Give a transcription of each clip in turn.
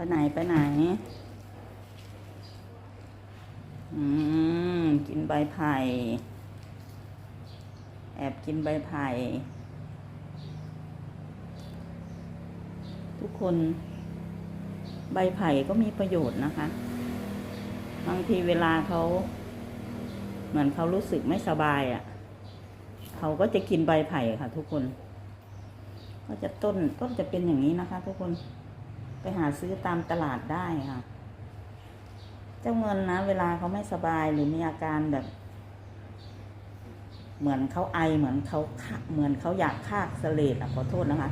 ไปไหนไปไหน อืม กินใบไผ่ แอบกินใบไผ่ ทุกคนใบไผ่ก็มีประโยชน์นะคะ บางทีเวลาเขาเหมือนเขารู้สึกไม่สบายอะ่ะ เขาก็จะกินใบไผ่ค่ะ ทุกคน ก็จะต้นต้นจะเป็นอย่างนี้นะคะ ทุกคน หาซื้อตามตลาดได้ค่ะ เจ้าเงินนะ เวลาเขาไม่สบายหรือมีอาการแบบ เหมือนเขาไอเหมือนเขาคะเหมือนเขาอยากคากเสลดอะขอโทษนะคะ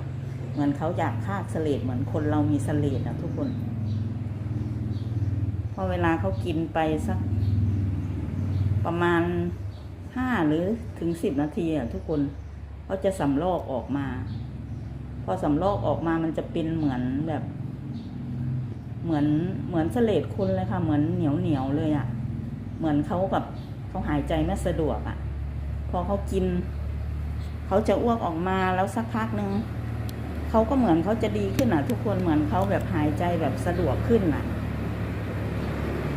เหมือนเขาอยากคากเสลดเหมือนคนเรามีเสลดอะทุกคน พอเวลาเขากินไปสัก ประมาณห้าหรือถึงสิบนาทีอะทุกคนเขาจะสำลอกออกมา พอสำลอกออกมามันจะเป็นเหมือนแบบ เหมือนเหมือนเสลดคนเลยค่ะ เหมือนเหนียวเหนียวเลยอะ่ะ เหมือนเขาแบบเขาหายใจไม่สะดวกอะ่ะ พอเขากิน เขาจะอ้วกออกมาแล้วสักพักหนึ่งเขาก็เหมือนเขาจะดีขึ้นอะ ทุกคนเหมือนเขาแบบหายใจแบบสะดวกขึ้นอะ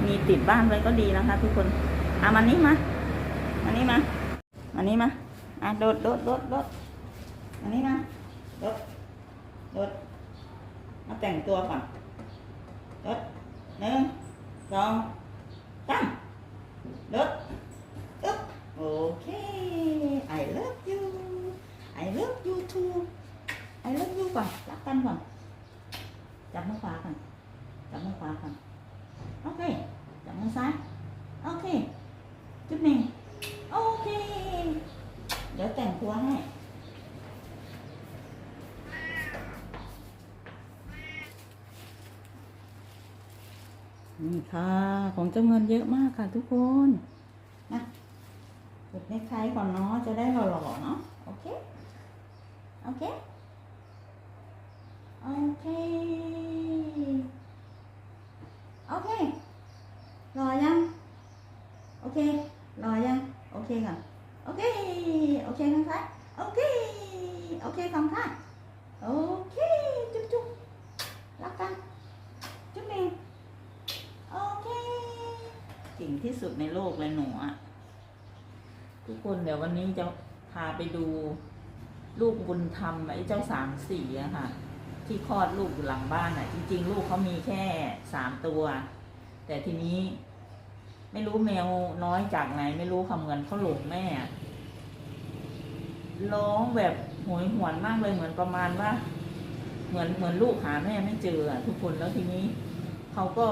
มีติดบ้านไว้ก็ดีนะคะ ทุกคนอะมานี่มามานี่มามานี่มาอะโดดโดดโดดโดดมานี่มาโดดโดดมาแต่งตัวก่อน โดดหนึ่งสองสามโดดอึ๊บโอเค I love you I love you too I love you ก่อนรักกันก่อนจับมือขวาก่อนจับมือ นี่ค่ะ ของจ้าเงินเยอะมากค่ะทุกคนนะกดเน็กไทก่อนเนาะจะได้หล่อๆเนาะโอเค โอเค โอเค โอเครอยัง โอเครอยัง โอเคค่ะ โอเค โอเคข้างซ้ายโอเค โอเคข้างข้างโอเค จุ๊บจุ๊บรักกัน จุ๊บเองโอเค เก่งที่สุดในโลกเลยหนูอะทุกคนเดี๋ยววันนี้จะพาไปดูลูกบุญธรรมไอ้เจ้าสามสี่อะค่ะ ที่คลอดลูกอยู่หลังบ้านอะจริง ๆ ลูกเขามีแค่สามตัว แต่ทีนี้ ไม่รู้แมวน้อยจากไหน ไม่รู้ค่ะเหมือนเขาหลงแม่อะร้องแบบโหยหวนมากเลยเหมือนประมาณว่า เหมือนเหมือนลูกหาแม่ไม่เจอทุกคนแล้วทีนี้เขาก็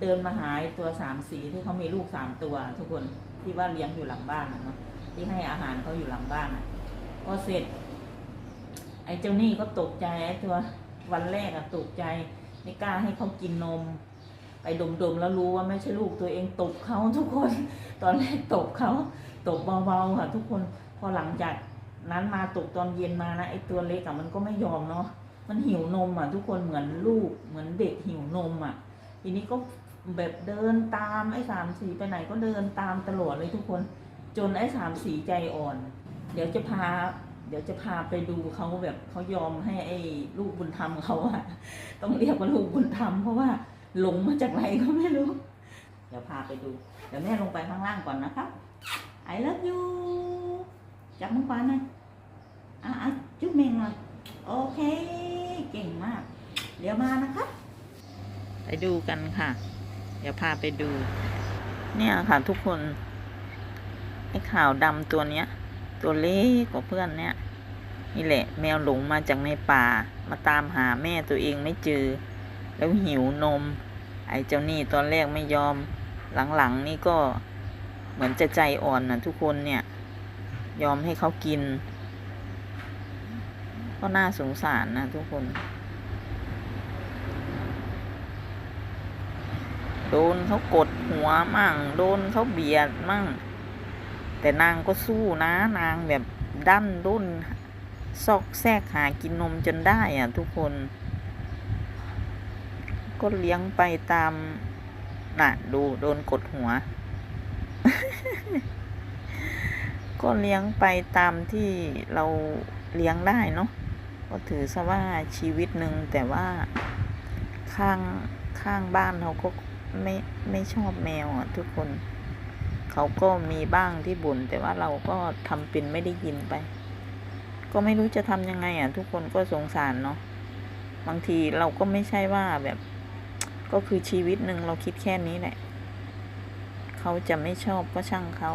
เดินมาหาไอ้ตัวสามสีที่เขามีลูกสามตัว ทุกคนที่ว่าเลี้ยงอยู่หลังบ้านอะเนาะที่ให้อาหารเขาอยู่หลังบ้านอะพอเสร็จ ไอ้เจ้านี่ก็ตกใจไอ้ตัววันแรกอะตกใจไม่กล้าให้เขากินนม ไปดมๆแล้วรู้ว่าไม่ใช่ลูกตัวเองตบเขาทุกคน ตอนแรกตบเขาตบเบาๆค่ะ ทุกคนพอหลังจากนั้นมาตกตอนเย็นมานะไอ้ตัวเล็กอะมันก็ไม่ยอมเนาะมันหิวนมอะทุกคนเหมือนลูกเหมือนเด็กหิวนมอะ ทีนี้ก็แบบเดินตามไอ้สามสีไปไหนก็เดินตามตลอดเลยทุกคน จนไอ้สามสีใจอ่อน เดี๋ยวจะพา เดี๋ยวจะพาไปดูเขาแบบเขายอมให้ไอ้ลูกบุญธรรมเขาอะต้องเรียกว่าลูกบุญธรรมเพราะว่าหลงมาจากไหนก็ไม่รู้ เดี๋ยวพาไปดู เดี๋ยวแม่ลงไปข้างล่างก่อนนะครับ I love you จับมือขวาหน่อยอะอะจุ๊บเมงหน่อยโอเค เก่งมาก เดี๋ยวมานะครับ ไปดูกันค่ะ เดี๋ยวพาไปดู เนี่ยค่ะทุกคนไอ้ขาวดำตัวเนี้ย ตัวเล็กกว่าเพื่อนเนี่ยนี่แหละ แมวหลงมาจากในป่า มาตามหาแม่ตัวเองไม่เจอ แล้วหิวนม ไอ้เจ้านี่ตอนแรกไม่ยอม หลังๆนี่ก็เหมือนจะใจอ่อนนะทุกคนเนี่ย ยอมให้เขากิน ก็น่าสงสารนะทุกคน โดนเขากดหัวมั่ง โดนเขาเบียดมั่ง แต่นางก็สู้นะ นางแบบดั้นด้นซอกแซกหากินนมจนได้อะทุกคน ก็เลี้ยงไปตามน่ะดูโดนกดหัว ก็เลี้ยงไปตามที่เราเลี้ยงได้เนาะก็ถือซะว่าชีวิตหนึ่งแต่ว่าข้างข้างบ้านเขาก็ ไม่ไม่ชอบแมวอะทุกคน เขาก็มีบ้างที่บ่นแต่ว่าเราก็ทำเป็นไม่ได้ยินไป ก็ไม่รู้จะทำยังไงอะ ทุกคนก็สงสารเนาะบางทีเราก็ไม่ใช่ว่าแบบ ก็คือชีวิตหนึ่งเราคิดแค่นี้แหละ เขาจะไม่ชอบก็ช่างเขา